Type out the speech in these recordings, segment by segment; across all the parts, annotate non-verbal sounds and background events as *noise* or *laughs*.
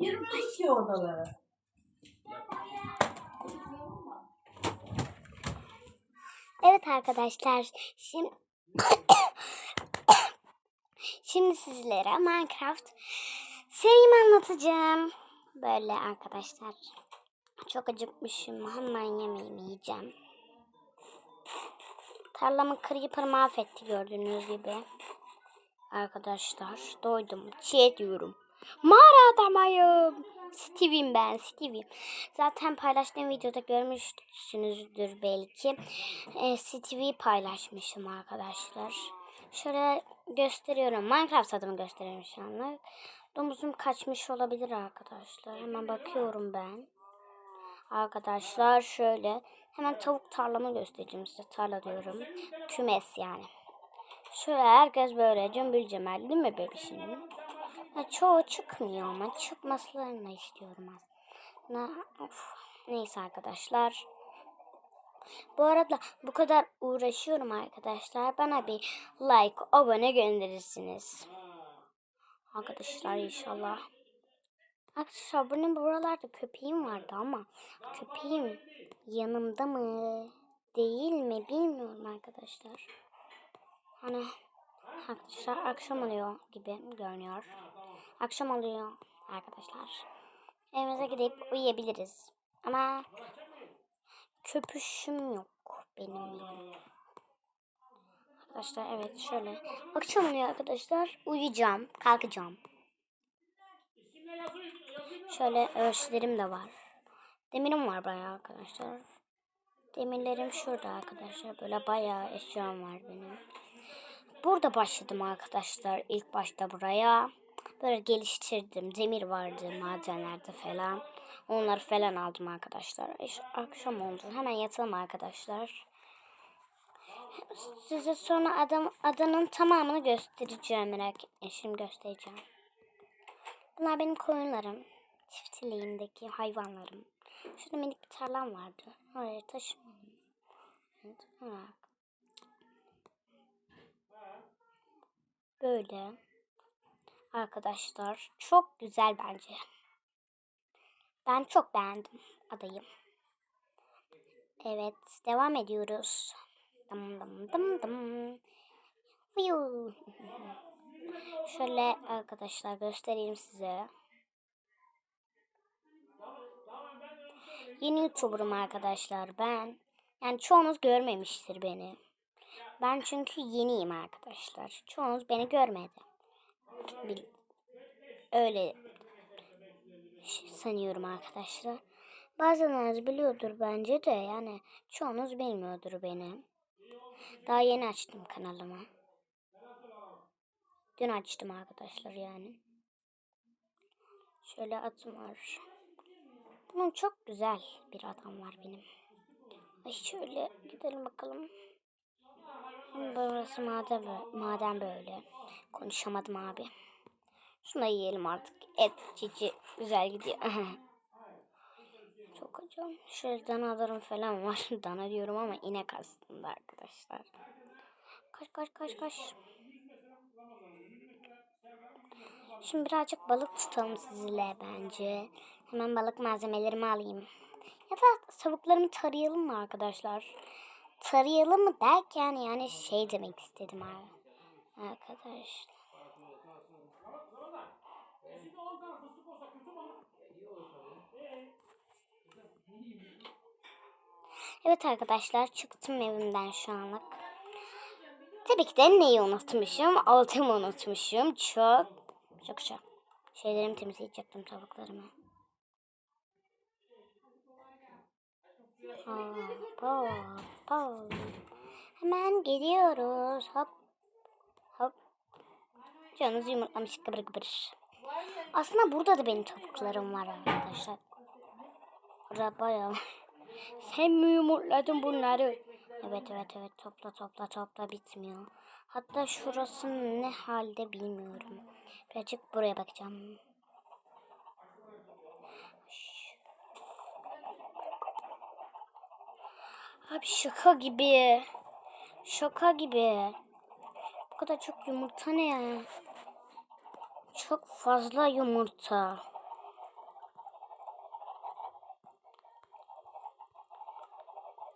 Girmiyoruz ki odalara. Evet arkadaşlar. Şimdi Şimdi sizlere Minecraft serimi anlatacağım. Böyle arkadaşlar. Çok acıkmışım. Hemen yemeğimi yiyeceğim. Tarlamı creeper mahvetti gördüğünüz gibi. Arkadaşlar doydum. Çiğ diyorum. Mağara adamıyım. Steve'im ben Steve'im. Zaten paylaştığım videoda görmüşsünüzdür belki. Ee, Steve'i paylaşmışım arkadaşlar. Şöyle gösteriyorum. Minecraft adımı gösteriyorum şu anlık. Domuzum kaçmış olabilir arkadaşlar. Hemen bakıyorum ben. Arkadaşlar şöyle. Hemen tavuk tarlamı göstereceğim size. Tarla diyorum. Kümes yani. Şöyle herkes böyle cümbül cemel değil mi bebişim? Ya çoğu çıkmıyor ama çıkmasını istiyorum aslında. Of. Neyse arkadaşlar. Bu arada bu kadar uğraşıyorum arkadaşlar. Bana bir like, abone gönderirsiniz. Arkadaşlar inşallah. Arkadaşlar benim buralarda köpeğim vardı ama köpeğim yanımda mı değil mi bilmiyorum arkadaşlar. Hani arkadaşlar akşam oluyor gibi görünüyor. Akşam oluyor arkadaşlar. Evimize gidip uyuyabiliriz. Ama köpüşüm yok benim. Arkadaşlar evet şöyle. Akşam oluyor arkadaşlar. Uyuyacağım. Kalkacağım. Şöyle ölçülerim de var. Demirim var bayağı arkadaşlar. Demirlerim şurada arkadaşlar. Böyle bayağı eşyam var benim. Burada başladım arkadaşlar. ilk başta buraya. Böyle geliştirdim. Demir vardı madenlerde falan. Onları falan aldım arkadaşlar. İş- Akşam oldu. Hemen yatalım arkadaşlar. Size sonra adam, adanın tamamını göstereceğim merak etmeyin. Şimdi göstereceğim. Bunlar benim koyunlarım. Çiftliğimdeki hayvanlarım. Şurada minik bir tarlam vardı. Oraya taşımadım. Evet. Böyle. Arkadaşlar çok güzel bence. Ben çok beğendim adayı. Evet devam ediyoruz. Dım dım dım dım. Fiyu. Şöyle arkadaşlar göstereyim size. Yeni YouTuber'ım arkadaşlar ben. Yani çoğunuz görmemiştir beni. Ben çünkü yeniyim arkadaşlar. Çoğunuz beni görmedi. Bil- Öyle sanıyorum arkadaşlar. Bazılarınız biliyordur bence de yani çoğunuz bilmiyordur beni. Daha yeni açtım kanalımı. Dün açtım arkadaşlar yani. Şöyle atım var. Bunun çok güzel bir adam var benim. Şöyle gidelim bakalım. Burası maden, bö- maden böyle. Konuşamadım abi. Şunu da yiyelim artık. Et cici güzel gidiyor. *laughs* Çok acım. Şöyle danalarım falan var. *laughs* Dana diyorum ama inek aslında arkadaşlar. Kaç kaç kaç kaç. Şimdi birazcık balık tutalım sizinle bence. Hemen balık malzemelerimi alayım. Ya da tavuklarımı tarayalım mı arkadaşlar? Tarayalım mı derken yani şey demek istedim abi. Arkadaşlar. Evet arkadaşlar çıktım evimden şu anlık. Tabii ki de neyi unutmuşum? Altımı unutmuşum. Çok çok çok. Şeylerimi temizleyecektim tavuklarımı. Hop hop hop. Hemen geliyoruz. Hop hop. Canınızı yumurtlamış kıbır kıbır. Aslında burada da benim tavuklarım var arkadaşlar. Burada bayağı. Sen *laughs* mi yumurtladın bunları? Evet evet evet topla topla topla bitmiyor. Hatta şurası ne halde bilmiyorum. Birazcık buraya bakacağım. Abi şaka gibi. Şaka gibi. Bu kadar çok yumurta ne ya? Çok fazla yumurta.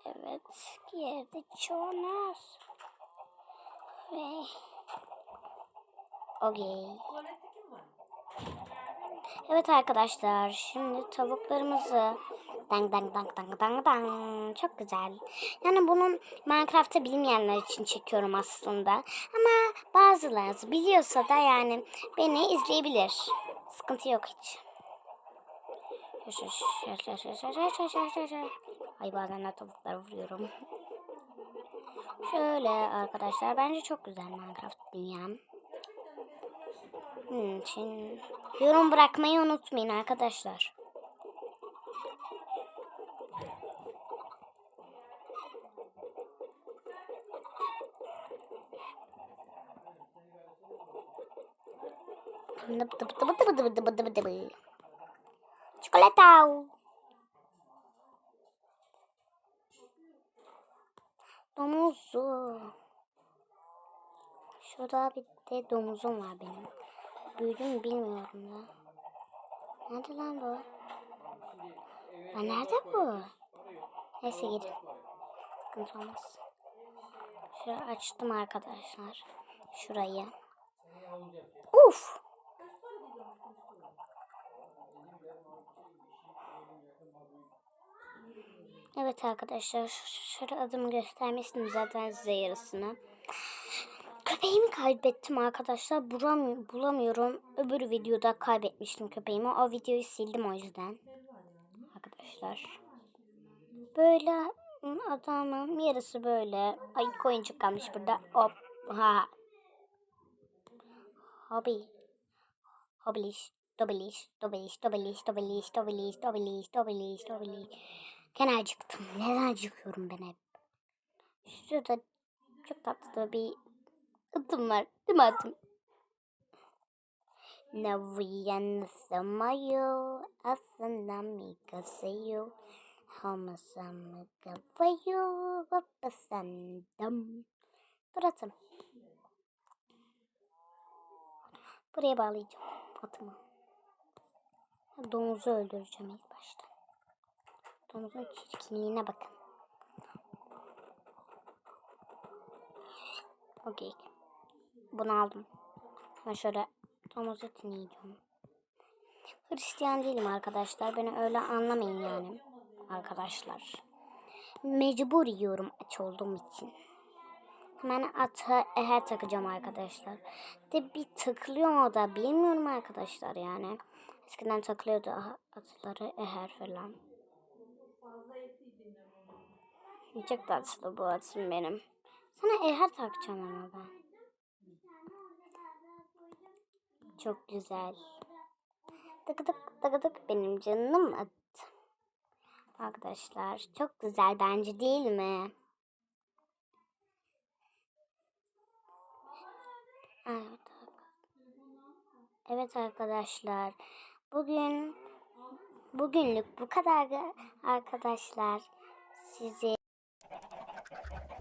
Evet, bir yerde çoğunuz. Ve... Okey. Evet arkadaşlar, şimdi tavuklarımızı dang dang dang dang dang dang çok güzel. Yani bunun Minecraft'ı bilmeyenler için çekiyorum aslında. Ama bazıları biliyorsa da yani beni izleyebilir. Sıkıntı yok hiç. Ay bazen de tavuklar vuruyorum. Şöyle arkadaşlar bence çok güzel Minecraft dünyam. Bunun için yorum bırakmayı unutmayın arkadaşlar. Çikolata. Domuzu. Şurada bir de domuzum var benim. Büyüdü bilmiyorum da. Nerede lan bu? Lan nerede bu? Neyse gidin. Sıkıntı olmaz. Şöyle açtım arkadaşlar. Şurayı. Uf! Evet arkadaşlar şöyle adımı göstermiştim zaten size yarısını. Köpeğimi kaybettim arkadaşlar. Buram bulamıyorum. Öbür videoda kaybetmiştim köpeğimi. O videoyu sildim o yüzden. Arkadaşlar. Böyle adamın yarısı böyle. Ay koyuncuk kalmış burada. Hop. Ha. Hobi. Hobiliş. Dobiliş. Dobiliş. Dobiliş. Dobiliş. Dobiliş. Dobiliş. Dobiliş. Dobiliş. Gene acıktım. Neden acıkıyorum ben hep? Şurada çok tatlı bir atım var. Değil mi atım? Naviyan samayo aslında mi kasayo Hamasam kafayo vapasandam Dur atım. Buraya bağlayacağım atımı. Domuzu öldüreceğim ilk başta. Domuzun çirkinliğine bakın. Okey. Bunu aldım. Ben şöyle domuz etini yiyeceğim. Hristiyan değilim arkadaşlar. Beni öyle anlamayın yani. Arkadaşlar. Mecbur yiyorum aç olduğum için. Hemen ata eher takacağım arkadaşlar. De bir takılıyor o da bilmiyorum arkadaşlar yani. Eskiden takılıyordu atları eher falan. Çok tatlı bu atım benim. Sana eher takacağım ama ben. Çok güzel. Tık tık benim canım at. Arkadaşlar çok güzel bence değil mi? Evet. Evet arkadaşlar. Bugün bugünlük bu kadar arkadaşlar. Sizi